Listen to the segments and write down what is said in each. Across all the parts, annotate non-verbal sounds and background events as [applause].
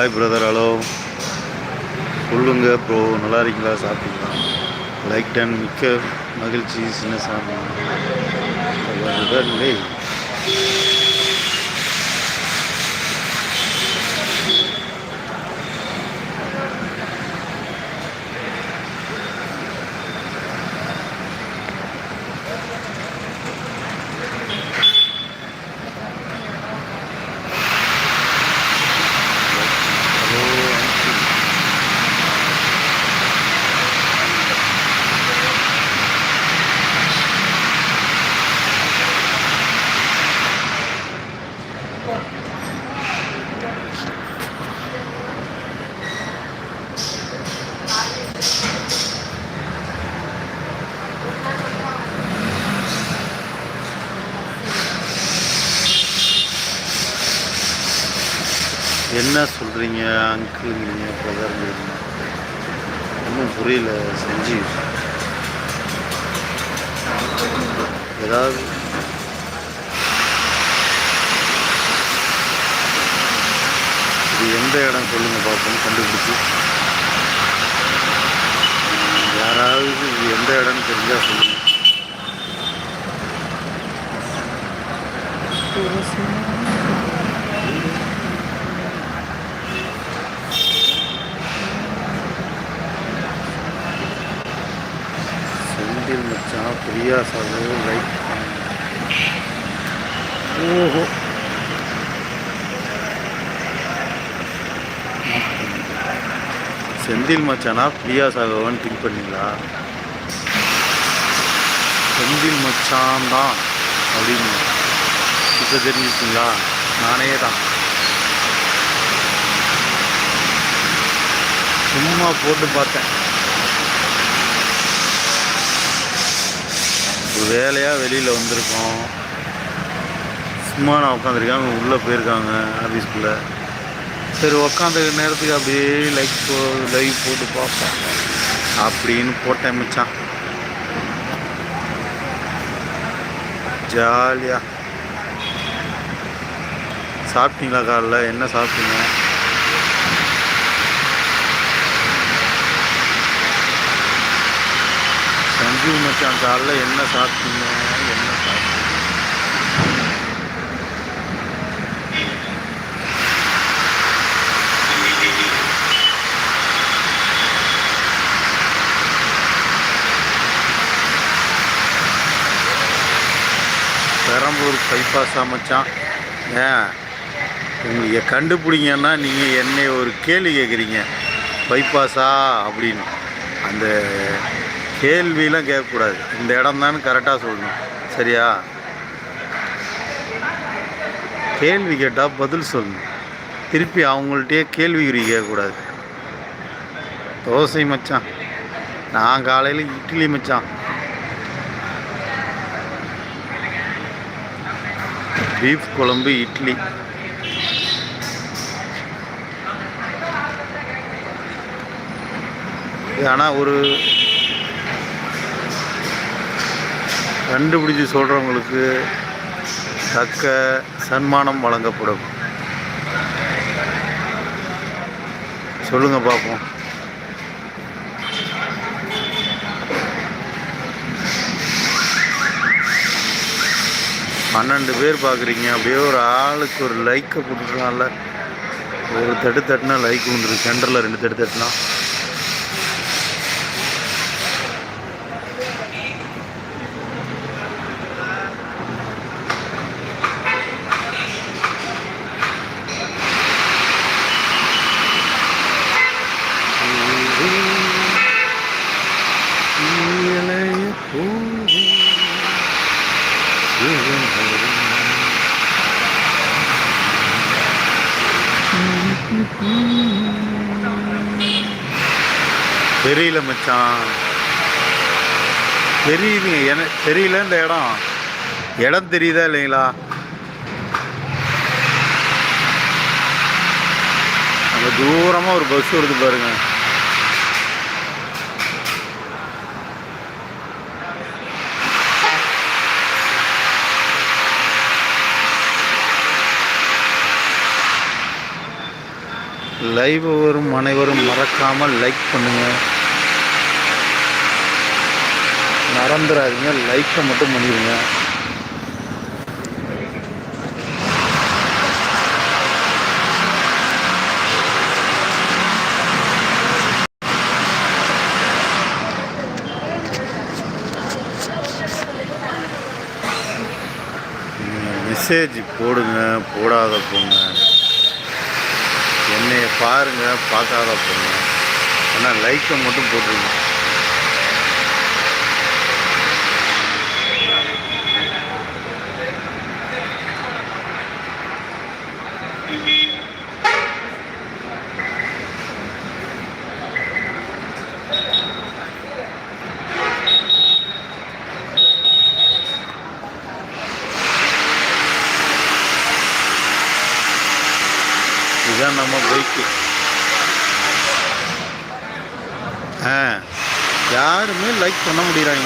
Hi brother hello சொல்லுங்க bro நல்லா இருக்கீங்களா? சாப்பிட்டீங்களா? லைக் டன் மிக்க மகிழ்ச்சி சின்ன சாமி. இல்லை ஹலோ அங்கிள் என்ன சொல்கிறீங்க அங்கிள்ங்கிறீங்க பிரதர்ங்கிறீங்க ஒன்றும் புரியல செஞ்சு. ஏதாவது? இது எந்த இடம் சொல்லுங்கள் பார்ப்போம் கண்டுபிடிச்சி. யாராவது இது எந்த இடம்னு தெரிஞ்சால் சொல்லுங்கள் செந்தில் மச்சான் அது லைக் ஓஹோ செந்தில் மச்சானா பிரியா சாகவான்னு திங்க் பண்ணீங்களா? செந்தில் மச்சான் தான் அப்படின்னு இப்போ தெரிஞ்சிச்சிங்களா நானே தான். சும்மா போட்டு பார்த்தேன். வேலையாக வெளியில் வந்திருக்கோம். சும்மா நான் உட்காந்துருக்கேன் அவங்க உள்ளே போயிருக்காங்க ஆஃபீஸ்க்குள்ளே சரி உக்காந்த நேரத்துக்கு அப்படியே லைக் போ லைவ் போட்டு பார்ப்போம். அப்படின்னு போட்டேன் மச்சான். ஜாலியாக சாப்பிட்டீங்களா காலைல? என்ன சாப்பிட்டீங்க? சஞ்சீவ் மச்சான் காலைல என்ன சாப்பிட்டீங்க? என்ன சாப்பிட்டீங்க? பெரம்பூர் பைபாஸ் அமைச்சான் ஏன்? உங்களுக்கு கண்டுபிடிங்கன்னா நீங்கள் என்னை ஒரு கேள்வி கேட்குறீங்க. பைபாஸா அப்படின்னு. அந்த கேள்வியெலாம் கேட்கக்கூடாது. இந்த இடம் தான் கரெக்டாக சொல்லணும். சரியா? கேள்வி கேட்டால் பதில் சொல்லணும். திருப்பி அவங்கள்ட்டே கேள்விக்குறி கேட்கக்கூடாது. தோசை மச்சான். நான் காலையில் இட்லி மச்சான். பீஃப் குழம்பு இட்லி. ஆனால் ஒரு கண்டுபிடிச்சு சொல்கிறவங்களுக்கு தக்க சன்மானம் வழங்கப்படும். சொல்லுங்கள் பார்ப்போம் பன்னெண்டு பேர் பார்க்குறீங்க அப்படியே ஒரு ஆளுக்கு ஒரு லைக்கை போட்டுருக்கான்ல ஒரு தட்டு தட்டுனா லைக் வந்துருக்கு சென்டரில் ரெண்டு தட்டு தட்டுனா. தெரியல மச்சான். தெரியுது என தெரியல இந்த இடம். இடம் தெரியுதா இல்லைங்களா? அங்கே தூரமாக ஒரு பஸ் வருது பாருங்க. லைவ் வரும் அனைவரும் மறக்காமல் லைக் பண்ணுங்க. மறந்துடாதீங்க லைக்கை மட்டும் பண்ணிடுங்க. மெசேஜ் போடுங்க போடாத போங்க என்னைய பாருங்க பார்க்காத போங்க ஆனால் லைக்கை மட்டும் போட்டுருங்க. இதுதான் நம்ம பைக்கு ஆ யாருமே லைக் பண்ண முடியறாங்க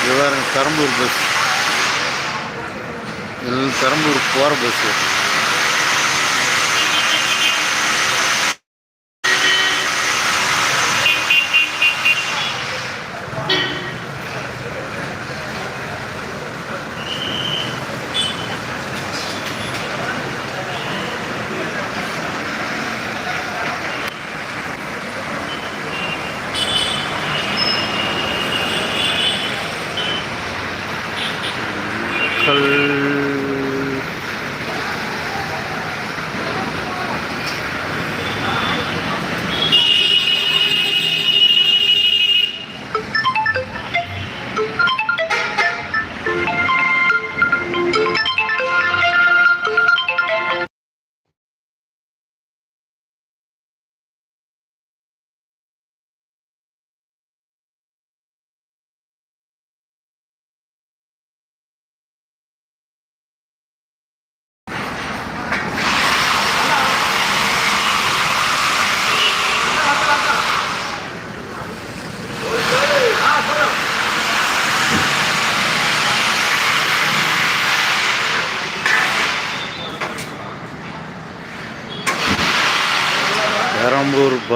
இது பாருங்க பஸ் பெரம்பூர் போகிற பஸ்ஸு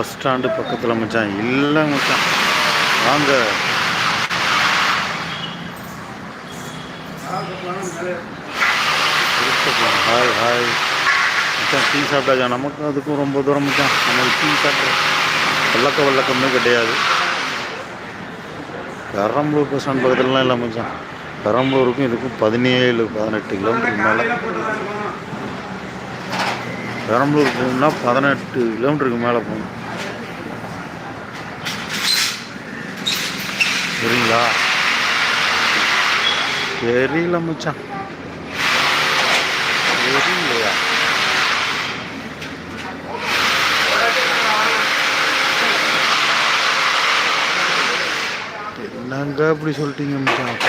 பஸ் ஸ்டாண்டு பக்கத்தில் மச்சான். இல்லை மச்சான். வாங்க. ஹாய் ஹாய் மச்சான் டீ சாப்பிட்டாச்சா? நமக்கு அதுக்கும் ரொம்ப தூரம் மச்சான். நமக்கு டீ சாப்பிட்ற வல்லக்க வல்லக்கமே கிடையாது. பெரம்பலூர் பஸ் ஸ்டாண்ட் பக்கத்துலலாம் இல்லை மச்சான். பெரம்பலூருக்கும் இதுக்கும் பதினேழு பதினெட்டு கிலோமீட்டருக்கு மேலே. பெரம்பலூர் போகணும்னா பதினெட்டு கிலோமீட்டருக்கு மேலே போகணும். புரியுங்களா தெரியல மச்சான். தெரியலையா? என்னங்க அப்படி சொல்லிட்டீங்க மச்சான்?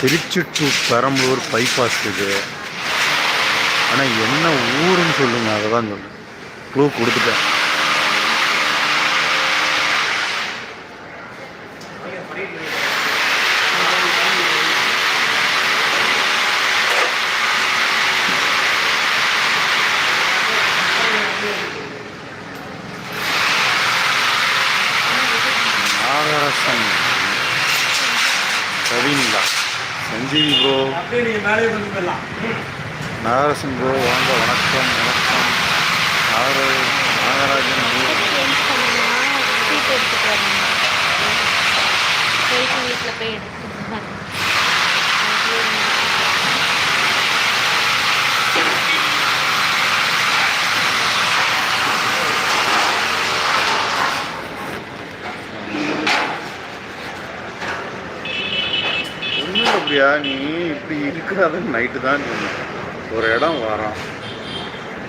திருச்சிட்டு பெரம்பலூர் பைபாஸ் இது. ஆனால் என்ன ஊருன்னு சொல்லுங்க அதை தான் சொல்லுங்கள் க்ளூ கொடுத்துட்டேன். இல்லையா? நீ இப்படி இருக்கிறாதுன்னு நைட்டு தான் ஒரு இடம் வரோம்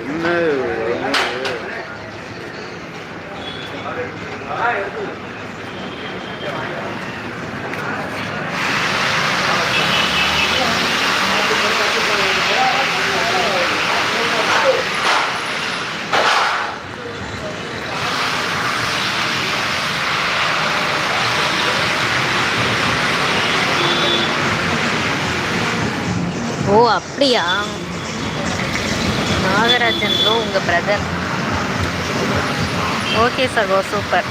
என்ன? Thank you. ஓ அப்படியா? நாகராஜன் ப்ரோ உங்கள் பிரதர் ஓகே சகோ சூப்பர்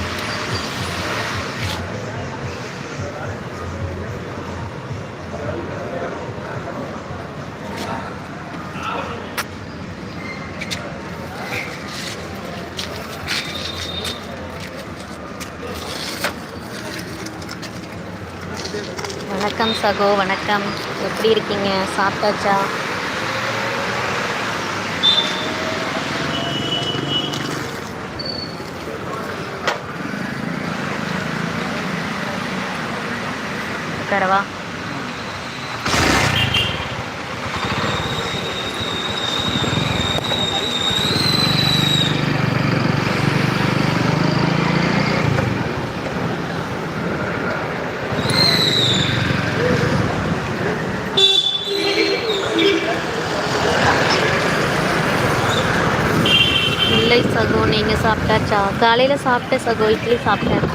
வணக்கம் சகோ வணக்கம். எப்படி இருக்கீங்க? சாப்பிட்டாச்சா? உட்காரவா இல்லை சகோ நீங்கள் சாப்பிட்டாச்சா? காலையில் சாப்பிட்டேன் சகோ இட்லி சாப்பிட்டேன்.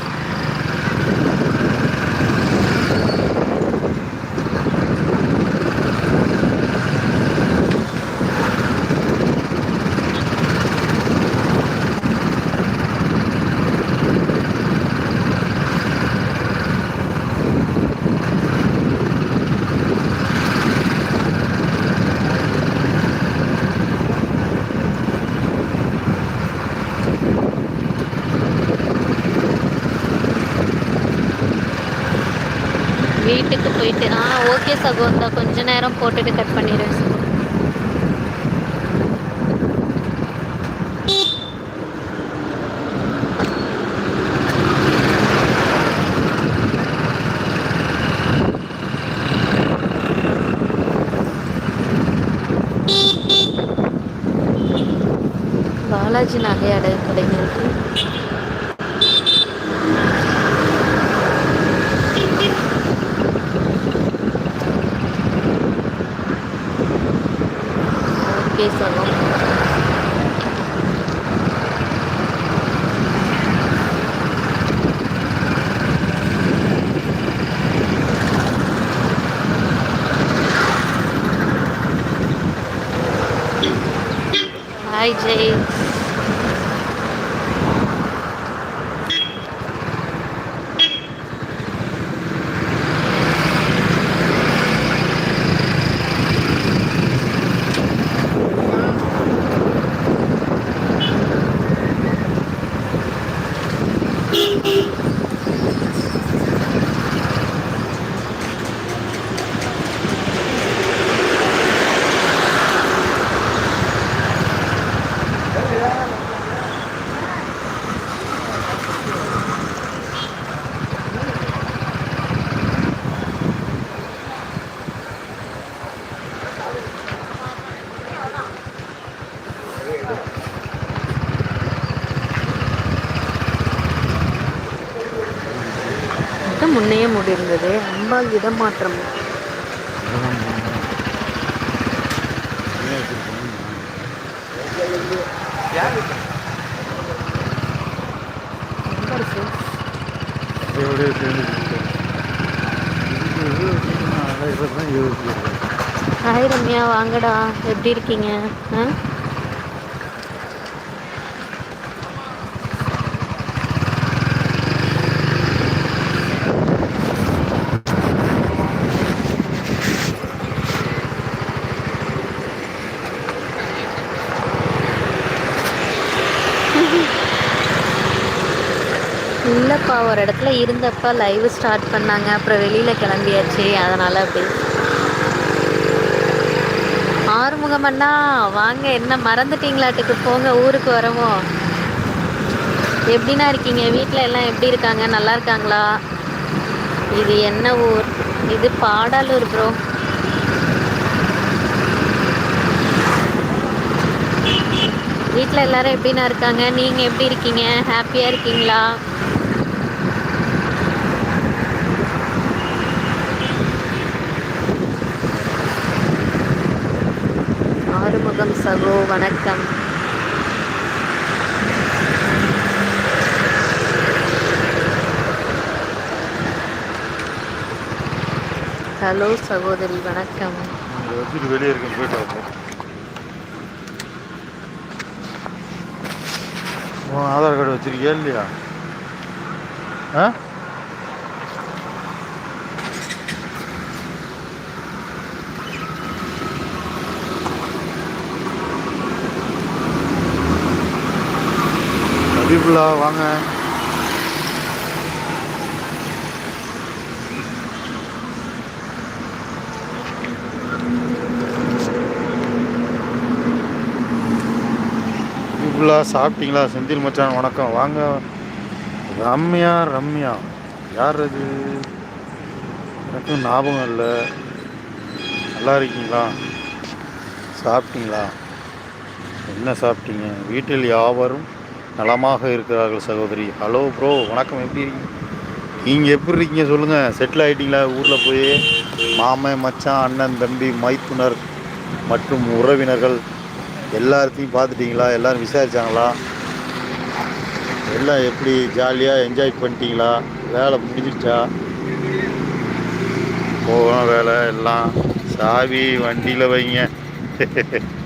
வீட்டுக்கு போயிட்டு ஆ ஓகே சகோ இந்த கொஞ்ச நேரம் போட்டுட்டு கட் பண்ணிடுவேன் சகோ. பாலாஜி நகை அடகு கடைங்க இருக்கு ஓகே சகோ ஹாய் ஜெய் மட்டும் முன்னையே மூடி இருந்தது. அம்பாள் இடமாற்றம். ஹாய் ரம்யா வாங்கடா. எப்படி இருக்கீங்க? ஆ? ஒரு இடத்துல இருந்தப்போ லைவ் ஸ்டார்ட் பண்ணாங்க. அப்புறம் வெளியில் கிளம்பியாச்சு. அதனால் அப்படி. ஆறுமுகம் அண்ணா வாங்க. என்ன மறந்துட்டீங்களாட்டுக்கு போங்க. ஊருக்கு வரவோ. எப்படிண்ணா இருக்கீங்க? வீட்டில் எல்லாம் எப்படி இருக்காங்க? நல்லா இருக்காங்களா? இது என்ன ஊர்? இது பாடாலூர் ப்ரோ வீட்டில் எல்லாரும் எப்படிண்ணா இருக்காங்க? நீங்கள் எப்படி இருக்கீங்க? ஹாப்பியாக இருக்கீங்களா? ஆறுமுகம் சகோ வணக்கம். ஹலோ சகோதரி வணக்கம். வெளியே இருக்க போயிட்டு வரப்போம் ஆதார் கார்டு வச்சிருக்கியா இல்லையா? ஆ? ஹபீபுல்லா வாங்க. ஹபீபுல்லா சாப்பிட்டீங்களா? செந்தில் மச்சான் வணக்கம். வாங்க. ரம்யா ரம்யா. யார் அது? எனக்கும் ஞாபகம் இல்லை. நல்லா இருக்கீங்களா? சாப்பிட்டீங்களா? என்ன சாப்பிட்டீங்க? வீட்டில் யாவரும் நலமாக இருக்கிறார்கள் சகோதரி. ஹலோ ப்ரோ வணக்கம். எப்படி இருக்கீங்க? நீங்கள் எப்படி இருக்கீங்க சொல்லுங்கள் செட்டில் ஆகிட்டீங்களா ஊரில் போய் மாமன் மச்சான் அண்ணன் தம்பி மைத்துனர் மற்றும் உறவினர்கள் எல்லாத்தையும் பார்த்துட்டீங்களா? எல்லோரும் விசாரித்தாங்களா எல்லாம் எப்படி? ஜாலியாக என்ஜாய் பண்ணிட்டீங்களா? வேலை முடிஞ்சிருச்சா? போகணும் வேலை. எல்லாம் சாவி வண்டியில் வைங்க. [laughs]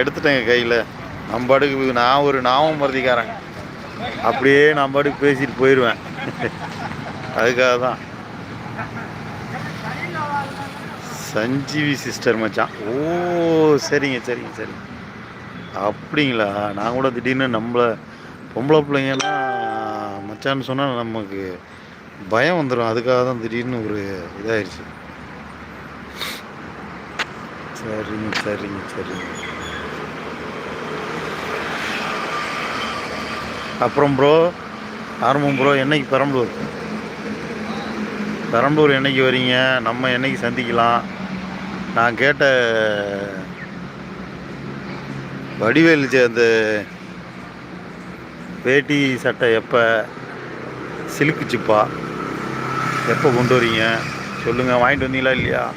எடுத்துட்டேங்க கையில். நம்ம பாட்டுக்கு நான் ஒரு நாமம் மருதிக்காரன் அப்படியே நான் பாட்டுக்கு பேசிட்டு போயிடுவேன் அதுக்காக தான். சஞ்சீவி சிஸ்டர் மச்சான். ஓ சரிங்க சரிங்க சரிங்க. அப்படிங்களா? நான் கூட திடீர்னு நம்மளை பொம்பளை பிள்ளைங்கன்னா மச்சான்னு சொன்னால் நமக்கு பயம் வந்துடும் அதுக்காக தான் திடீர்னு ஒரு இதாயிருச்சு. சரிங்க சரிங்க சரிங்க. அப்புறம் ப்ரோ ஆரம்பம் ப்ரோ என்னைக்கு பெரம்பலூர்? பெரம்பலூர் என்னைக்கு வரீங்க? நம்ம என்னைக்கு சந்திக்கலாம்? நான் கேட்ட வடிவேல் ஜெ- அந்த வேட்டி சட்டை எப்போ? சிலுக்கு சிப்பா எப்போ கொண்டு வரீங்க? சொல்லுங்கள் வாங்கிட்டு வந்தீங்களா இல்லையா?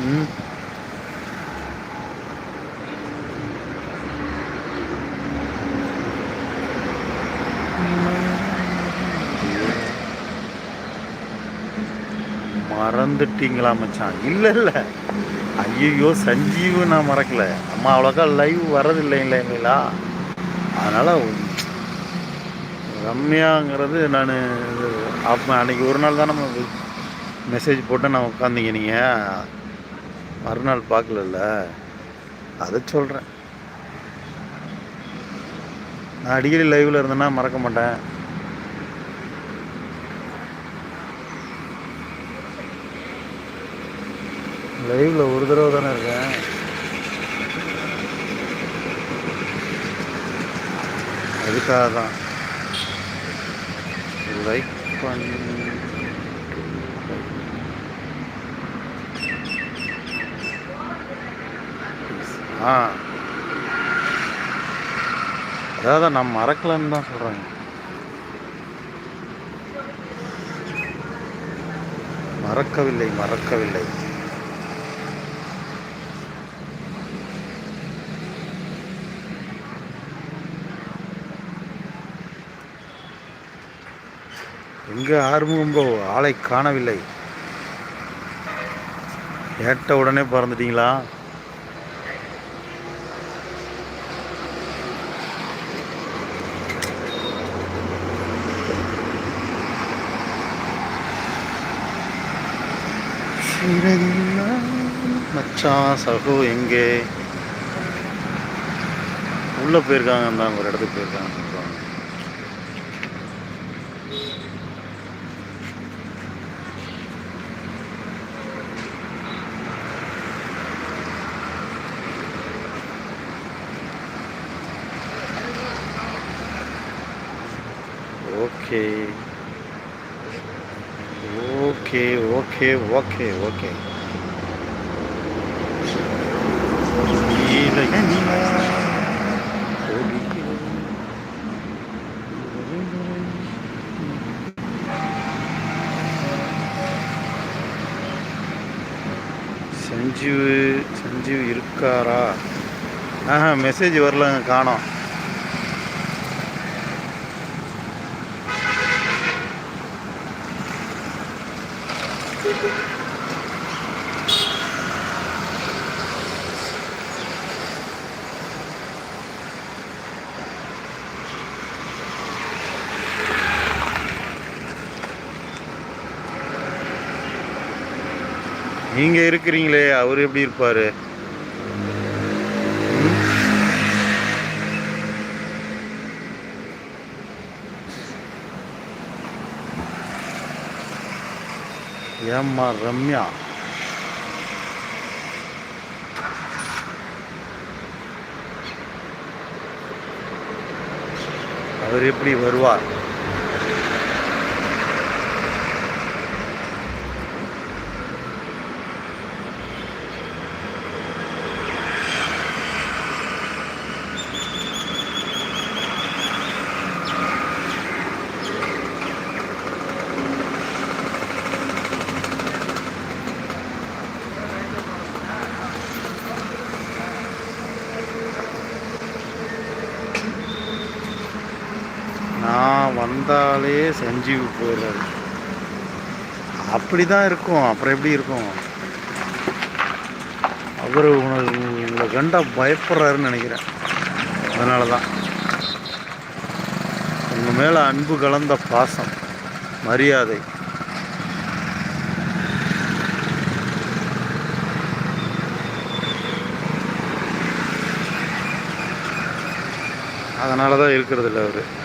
ம்? மறந்துட்டீங்களா மச்சான்? இல்லை இல்லை. ஐயோ சஞ்சீவு நான் மறக்கலை. அம்மா அவ்வளோக்கா லைவ் வரதில்லை இல்லைங்களா அதனால் ரம்யாங்கிறது நான் அப்போ அன்றைக்கி ஒரு நாள் தான் நம்ம மெசேஜ் போட்டு நான் உட்காந்திங்க நீங்கள் மறுநாள் பார்க்கலல்ல. அதை சொல்கிறேன் நான் அடிக்கடி லைவில் இருந்தேன்னா மறக்க மாட்டேன். லைவில் ஒரு தடவை தானே இருக்கேன். அதுக்காக தான். லைக் பண்ணி. ஆ. அதாவது நான் மறக்கலன்னு தான் சொல்கிறாங்க மறக்கவில்லை மறக்கவில்லை. எங்கே ஆறுமுகம் ப்ரோ ஆளை காணவில்லை. கேட்ட உடனே பறந்துட்டீங்களா? மச்சான் சகு எங்கே? உள்ளே போயிருக்காங்க தான் ஒரு இடத்துக்கு போயிருக்காங்க. Okay okay okay okay okay Sanjeev Sanjeev இருக்காரா ஆஹா மெசேஜ் வரலங்க காணோம். நீங்க இருக்கிறீங்களே அவர் எப்படி இருப்பாரு? ஏம்மா ரம்யா? அவர் எப்படி வருவார் நான் வந்தாலே சஞ்சீவ் போயிடுறாரு. அப்படி தான் இருக்கும். அப்புறம் எப்படி இருக்கும்? அவர் உனக்கு உங்களை கண்டா பயப்படுறாருன்னு நினைக்கிறேன். அதனால தான் உங்கள் மேலே அன்பு கலந்த பாசம் மரியாதை. அதனால தான் இருக்கிறதில்ல அவர்.